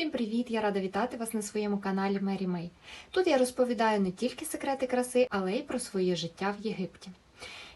Всім привіт! Я рада вітати вас на своєму каналі Мері Мей. Тут я розповідаю не тільки секрети краси, але й про своє життя в Єгипті.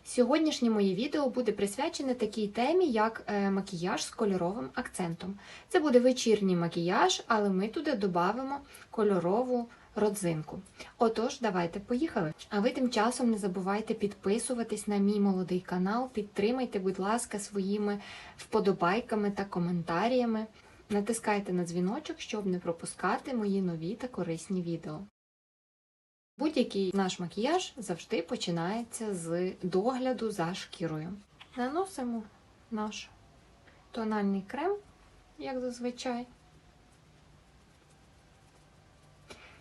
Сьогоднішнє моє відео буде присвячене такій темі, як е, макіяж з кольоровим акцентом. Це буде вечірній макіяж, але ми туди додамо кольорову родзинку. Отож, давайте поїхали. А ви тим часом не забувайте підписуватись на мій молодий канал, підтримайте, будь ласка, своїми вподобайками та коментарями. Натискайте на дзвіночок, щоб не пропускати мої нові та корисні відео. Будь-який наш макіяж завжди починається з догляду за шкірою. Наносимо наш тональний крем, як зазвичай.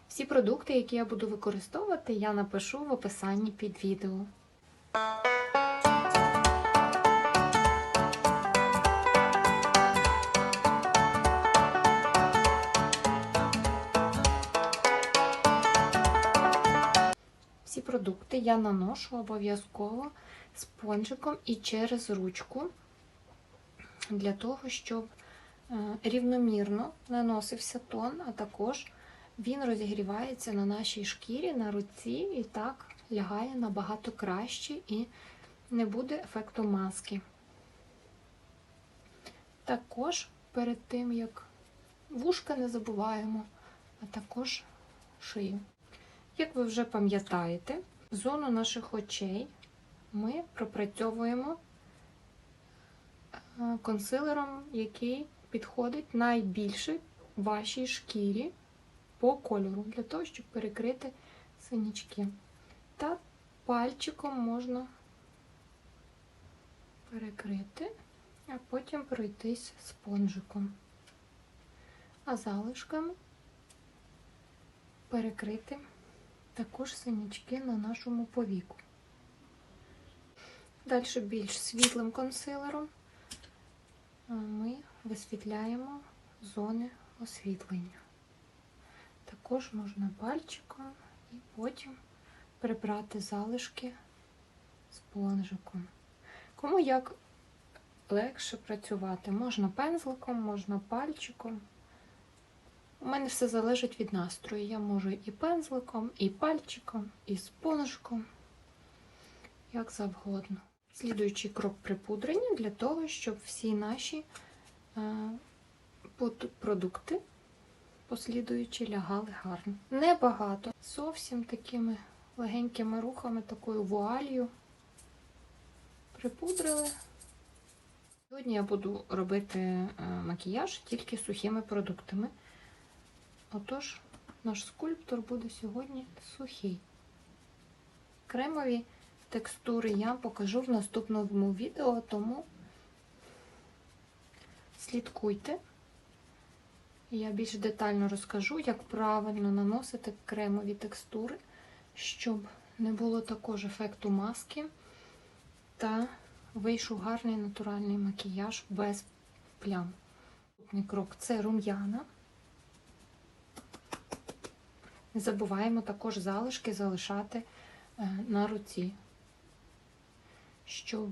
Всі продукти, які я буду використовувати, я напишу в описанні під відео. Продукти я наношу обов'язково спонжиком і через ручку, для того, щоб е, рівномірно наносився тон, а також він розігрівається на нашій шкірі, на руці, і так лягає набагато краще і не буде ефекту маски. Також перед тим, як вушка не забуваємо, а також шию. Як ви вже пам'ятаєте, зону наших очей ми пропрацьовуємо е, консилером, який підходить найбільше вашій шкірі по кольору, для того, щоб перекрити синячки. Та пальчиком можна перекрити, а потім пройтись спонжиком. А залишками перекрити також синячки на нашому повіку. Далі більш світлим консилером ми висвітляємо зони освітлення. Також можна пальчиком і потім прибрати залишки спонжиком. Кому як легше працювати, можна пензликом, можна пальчиком. У мене все залежить від настрою. Я можу і пензликом, і пальчиком, і спонжиком, як завгодно. Слідуючий крок припудрення для того, щоб всі наші е, продукти послідуючи лягали гарно. Небагато. Зовсім такими легенькими рухами, такою вуалью припудрили. Сьогодні я буду робити е, макіяж тільки сухими продуктами. Отож, наш скульптор буде сьогодні сухий. Кремові текстури я покажу в наступному відео, тому слідкуйте. Я більш детально розкажу, як правильно наносити кремові текстури, щоб не було також ефекту маски та вийшов гарний натуральний макіяж без плям. Наступний крок це рум'яна. Не забуваємо також залишки залишати е, на руці, щоб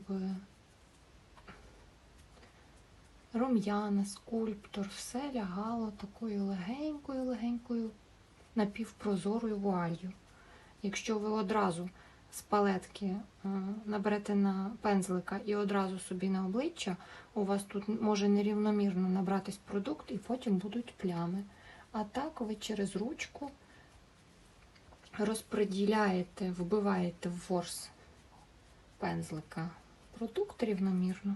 рум'яна, скульптор, все лягало такою легенькою-легенькою напівпрозорою вуалью. Якщо ви одразу з палетки е, наберете на пензлика і одразу собі на обличчя, у вас тут може нерівномірно набратись продукт і потім будуть плями. А так ви через ручку розподіляєте, вбиваєте в ворс пензлика продукт рівномірно.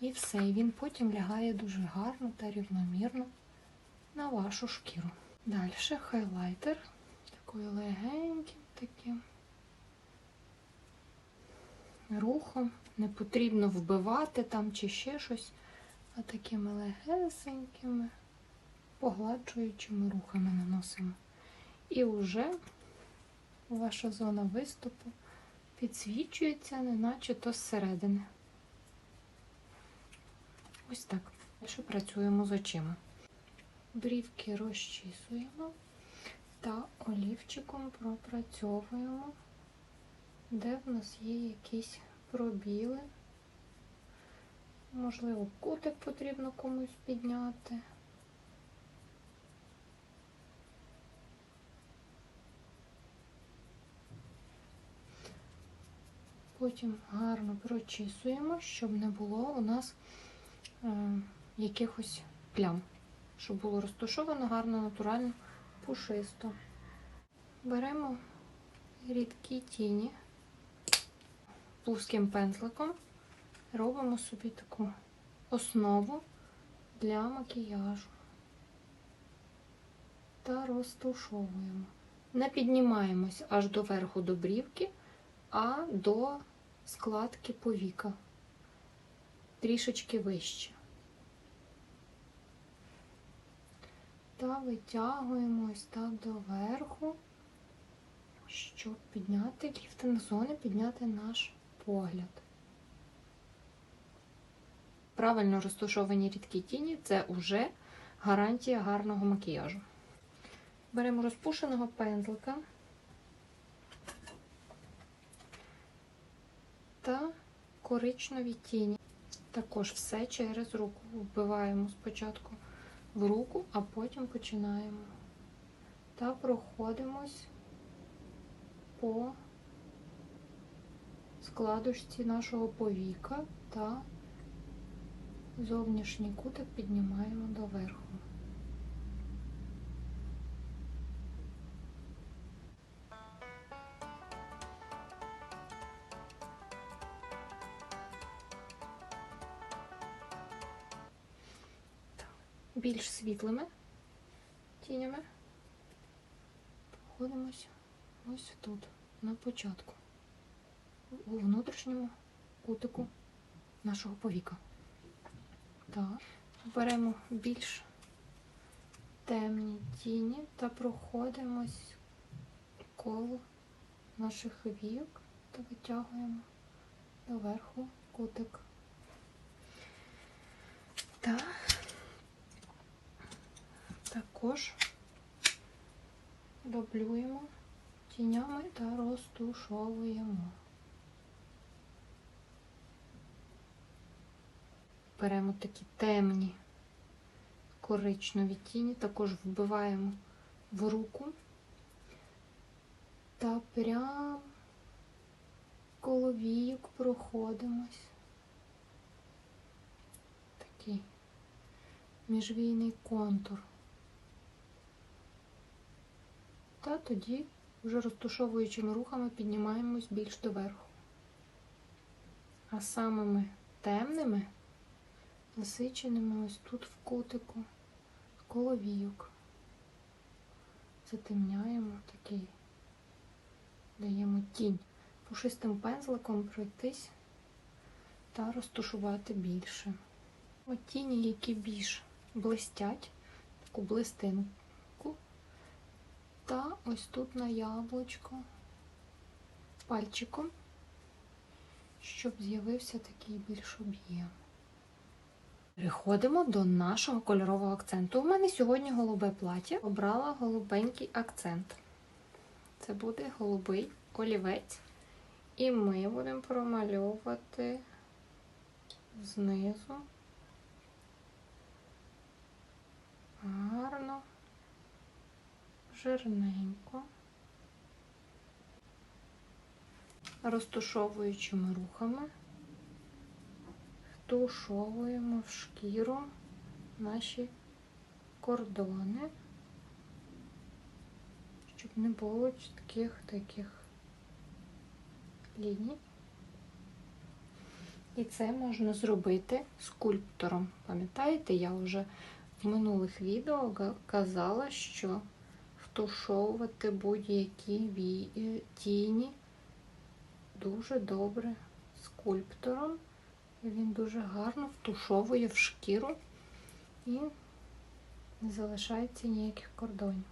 І все, і він потім лягає дуже гарно та рівномірно на вашу шкіру. Далі хайлайтер, такою легеньким таким рухом. Не потрібно вбивати там чи ще щось, а такими легесенькими, погладжуючими рухами наносимо. І вже ваша зона виступу підсвічується, неначе то зсередини. Ось так. Далі працюємо з очима. Брівки розчісуємо та олівчиком пропрацьовуємо, де в нас є якісь пробіли. Можливо, кутик потрібно комусь підняти. Потім гарно прочісуємо, щоб не було у нас е, якихось плям, щоб було розташовано гарно, натурально, пушисто. Беремо рідкі тіні плоским пензликом, робимо собі таку основу для макіяжу та розтушовуємо. Не піднімаємось аж до верху до брівки, а до складки повіка трішечки вище. Та витягуємо ось так доверху, щоб підняти ліфтинг зони, підняти наш погляд. Правильно розташовані рідкі тіні це вже гарантія гарного макіяжу. Беремо розпушеного пензлика та коричневі тіні. Також все через руку. Вбиваємо спочатку в руку, а потім починаємо. Та проходимось по складочці нашого повіка та зовнішній кутик піднімаємо доверху. Більш світлими тінями проходимося ось тут, на початку, у внутрішньому кутику нашого повіка. Так, беремо більш темні тіні та проходимось коло наших вік та витягуємо доверху кутик. Так. Також дублюємо тінями та розтушовуємо. Беремо такі темні коричневі тіні, також вбиваємо в руку та прям коло війок проходимось. Такий міжвійний контур. Та тоді, вже розтушовуючими рухами, піднімаємось більш доверху. А самими темними, насиченими ось тут в кутику, коло війок. Затемняємо такий, даємо тінь. Пушистим пензликом пройтись та розтушувати більше. От тіні, які більш блистять, таку блистинку. Та ось тут на яблучко пальчиком, щоб з'явився такий більш об'єм. Переходимо до нашого кольорового акценту. У мене сьогодні голубе плаття. Обрала голубенький акцент. Це буде голубий олівець. І ми будемо промальовувати знизу гарно жирненько, розтушовуючими рухами, втушовуємо в шкіру наші кордони, щоб не було чітких таких ліній. І це можна зробити скульптором. Пам'ятаєте, я вже в минулих відео казала, що втушовувати будь-які е, тіні дуже добре скульптором. Він дуже гарно втушовує в шкіру і не залишається ніяких кордонів.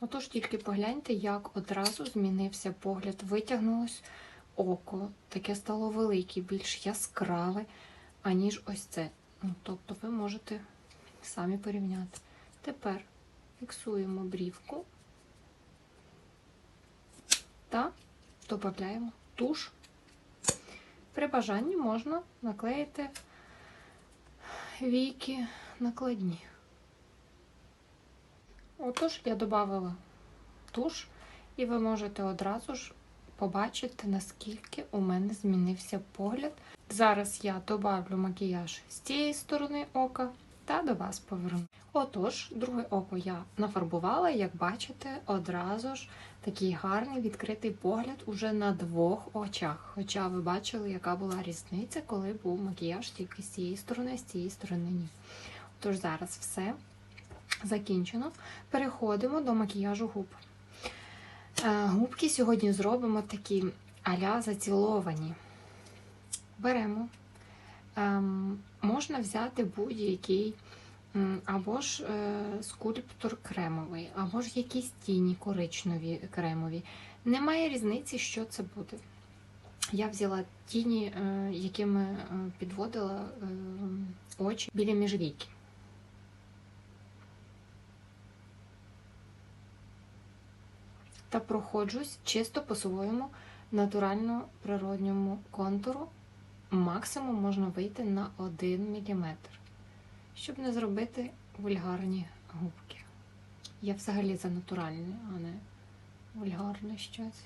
Отож, тільки погляньте, як одразу змінився погляд, витягнулось око, таке стало велике, більш яскраве, аніж ось це. Ну, Тобто ви можете самі порівняти. Тепер фіксуємо брівку та додаємо туш. При бажанні можна наклеїти війки накладні. Отож, я додала туш, і ви можете одразу ж побачити, наскільки у мене змінився погляд. Зараз я добавлю макіяж з цієї сторони ока та до вас поверну. Отож, друге око я нафарбувала, як бачите, одразу ж такий гарний відкритий погляд уже на двох очах. Хоча ви бачили, яка була різниця, коли був макіяж тільки з цієї сторони, а з цієї сторони ні. Тож зараз все закінчено. Переходимо до макіяжу губ. Е, Губки сьогодні зробимо такі аля заціловані. Беремо. Ем, можна взяти будь-який або ж е, скульптор кремовий, або ж якісь тіні коричневі кремові. Немає різниці, що це буде. Я взяла тіні, е, якими підводила очі біля міжвійки. Та проходжусь чисто по своєму натурально природньому контуру. Максимум можна вийти на 1 мм, щоб не зробити вульгарні губки. Я взагалі за натуральне, а не вульгарне щось.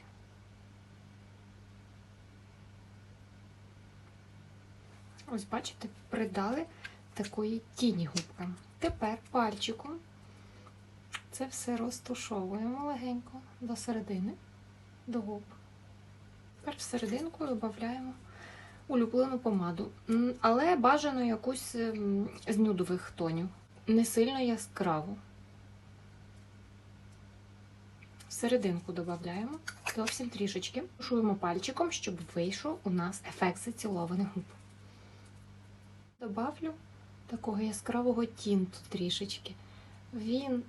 Ось, бачите, придали такої тіні губкам. Тепер пальчиком це все розтушовуємо легенько до середини, до губ. Тепер всерединку додаємо улюблену помаду, але бажано якусь ем, з нюдових тонів, не сильно яскраву. Всерединку додаємо зовсім трішечки. Тушуємо пальчиком, щоб вийшов у нас ефект зацілованих губ. Добавлю такого яскравого тінту трішечки. Він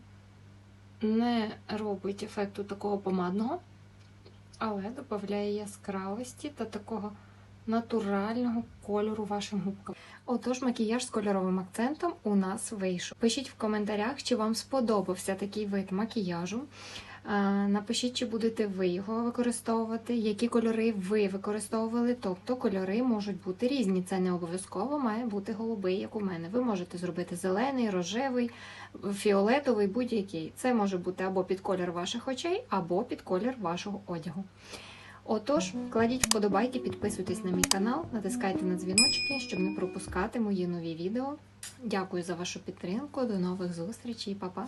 не робить ефекту такого помадного, але додає яскравості та такого натурального кольору вашим губкам. Отож, макіяж з кольоровим акцентом у нас вийшов. Пишіть в коментарях, чи вам сподобався такий вид макіяжу. Е, Напишіть, чи будете ви його використовувати, які кольори ви використовували. Тобто кольори можуть бути різні. Це не обов'язково має бути голубий, як у мене. Ви можете зробити зелений, рожевий, фіолетовий, будь-який. Це може бути або під колір ваших очей, або під колір вашого одягу. Отож, кладіть вподобайки, підписуйтесь на мій канал, натискайте на дзвіночки, щоб не пропускати мої нові відео. Дякую за вашу підтримку. До нових зустрічей, Па-па!